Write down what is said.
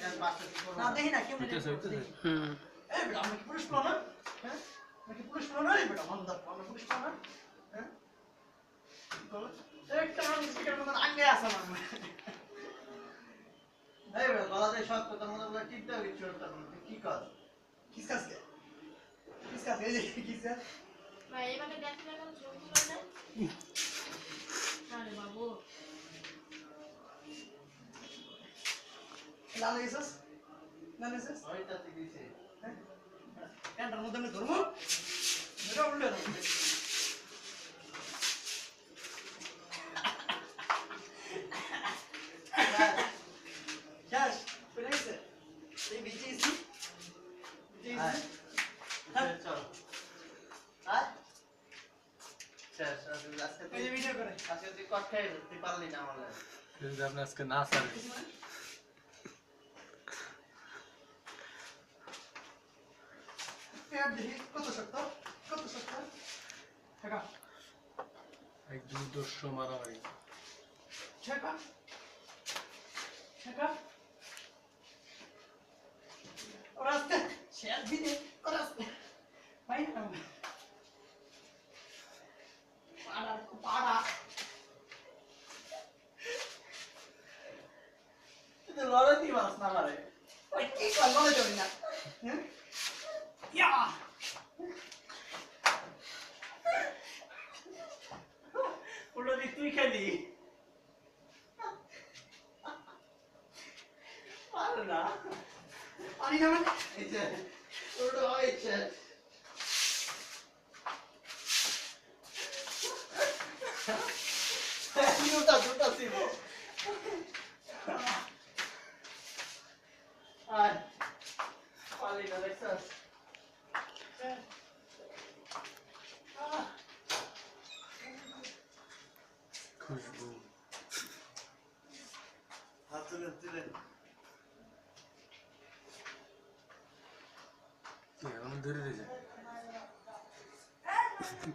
না দেখি না কেমন হইতেছে হইতেছে। হুম এই বেটা আমরা কি পুলিশ পেল না হ্যাঁ? আমরা কি পুলিশ পেল না এই বেটা মানদার আমরা পুলিশ পেল না হ্যাঁ? কি বলো? স্পিকার মতন আগে আসা না এই বেটা, গলাতে শক্ত, তোর মতো বলে টিপতেও কিচ্ছু করতাম না। তুই কি কর? কিস কাজ কে? কিস কাজ এই যে কিস কাজ ভাই এবারে দেখলে ঝুম ছিল না লাল লাল। হ্যাঁ? ক্যান্টার মধ্যে আমি ধরবো? এটা। হ্যাঁ। আজকে- আজকে এই যে তুই- পারলি না আমার আপনি আজকে না সারে পেয়ার দেখি। কত শক্ত? কত শক্ত? ঠেকা। এক দুর্দর্শ মারামারি। ঠেকা। ঠেকা। ওরাস্তে শেয়ার দিনে ওরাস্তে ভাই না পাড়া। পাড়া তুই তো না আমারে। ওই কি কর বলে যাবি না। হ্যাঁ? উল্টো তুই খেলি। পারে না। পানি না মানে এই যে, উল্টো হয়েছে। দুটা দুটা ছিল আয় পালি না দেখছস Kuşbu. Hatırlat dile. Yandır dedi.